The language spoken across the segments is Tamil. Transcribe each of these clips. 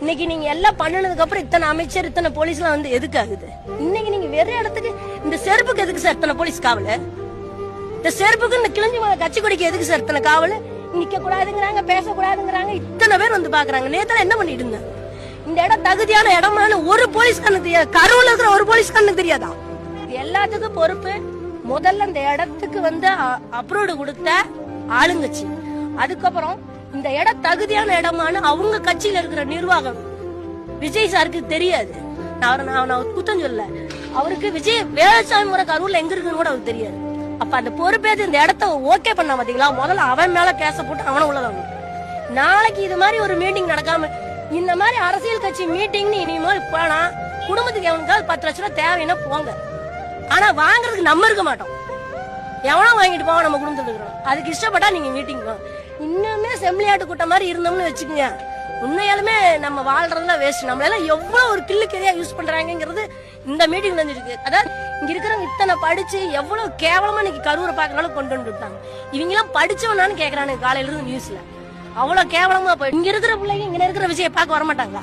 இன்னைக்கு நீங்க எல்லாம் பண்ணனதுக்கு அப்புறம் இத்தனை அமைச்சர் இத்தனை போலீஸ் எல்லாம் வந்து எதுக்கு ஆகுது இன்னைக்கு நீங்க வெறும் இடத்துக்கு இந்த செருப்புக்கு எதுக்கு சார் இத்தனை போலீஸ் காவல்? இந்த செருப்புக்கு இந்த கிழிஞ்சி போன கட்சி கொடிக்கு எதுக்கு சார் இத்தனை காவல்? நிக்க கூடாதுங்கிறாங்க பேசக்கூடாதுங்கிறாங்க இத்தனை பேர் வந்து பாக்குறாங்க. நேத்துல என்ன பண்ணிட்டு இருந்தேன்? இந்த இடம் தகுதியான இடமான ஒரு போலீஸ்காரனுக்கு தெரியாது. கரூர்ல இருக்கிற ஒரு போலீஸ்காரனுக்கு தெரியாதா? எல்லாத்துக்கும் பொறுப்பு. முதல்ல இந்த இடத்துக்கு வந்து அப்ரூவ்டு கொடுத்த ஆளுங்கட்சி. அதுக்கப்புறம் இந்த இடம் தகுதியான இடமானு அவங்க கட்சியில இருக்கிற நிர்வாகம். விஜய் சாருக்கு தெரியாது. நான் அவரை நான் அவர் குத்தம் சொல்ல அவருக்கு விஜய் வேலுசாமி முறை கரூர்ல எங்க இருக்குன்னு கூட அவருக்கு தெரியாது. அப்ப அந்த பொறுப்பேற்று இந்த இடத்த ஓகே பண்ண பாத்தீங்களா? முதல்ல அவன் மேல கேச போட்டு அவனை உள்ளதாங்க நாளைக்கு இது மாதிரி ஒரு மீட்டிங் நடக்காம இந்த மாதிரி அரசியல் கட்சி மீட்டிங்னு இனிமேல் போனா குடும்பத்துக்கு எவனுக்காவது பத்து லட்ச ரூபா தேவைன்னா போங்க. ஆனா வாங்குறதுக்கு நம்ம இருக்க மாட்டோம். எவனோ வாங்கிட்டு போவோம் நம்ம குடும்பத்தில் இருக்கிறோம் அதுக்கு இஷ்டப்பட்டா நீங்க மீட்டிங் போங்க. இன்னுமே செம்மலியாட்டு கூட்டம் மாதிரி இருந்தோம்னு வச்சுக்கோங்க. உண்மையாலுமே நம்ம வாழ்றதுல வேஸ்ட் நம்மளால எவ்வளவு ஒரு கில்லு கெரியா யூஸ் பண்றாங்கிறது இந்த மீட்டிங் தெரிஞ்சிருக்கு அதாவது இங்க இருக்கிறவங்க இத்தனை படிச்சு எவ்வளவு கேவலமா இன்னைக்கு கரூரை பாக்குறாலும் கொண்டு வந்து விட்டாங்க. இவங்க எல்லாம் படிச்சவனான்னு கேக்குறானுங்க காலையில இருந்து நியூஸ்ல அவ்வளவு கேவலமா போய் இங்க இருக்கிற பிள்ளைங்க இங்க இருக்கிற விஷயம் பார்க்க வர மாட்டாங்களா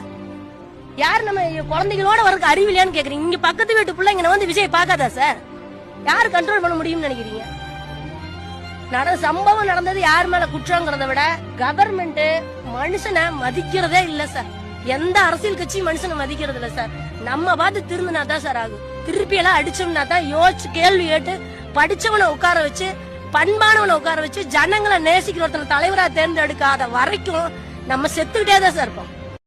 யார் நம்ம குழந்தைகளோட வரக்கு அறிவில்லையான்னு கேக்குறீங்க. இங்க பக்கத்து வீட்டு பிள்ளைங்க வந்து விஜய் பார்க்காதா சார் யார் கண்ட்ரோல் பண்ண முடியும்னு நினைக்கிறீங்க? நட சம்பவம் நடந்தது யார் மேல குற்றங்கிறத விட கவர்மெண்ட் மனுஷனை மதிக்கிறதே இல்ல சார் எந்த அரசியல் கட்சியும் மனுஷனை மதிக்கிறது இல்ல சார் நம்ம பார்த்து திரும்பினா தான் சார் ஆகும். திருப்பி எல்லாம் அடிச்சோம்னா தான் யோசிச்சு கேள்வி கேட்டு படிச்சவனை உட்கார வச்சு பண்பானவனை உட்கார வச்சு ஜனங்களை நேசிக்கிற ஒருத்தனை தலைவரா தேர்ந்தெடுக்காத வரைக்கும் நம்ம செத்துக்கிட்டே தான் சார் இருப்போம்.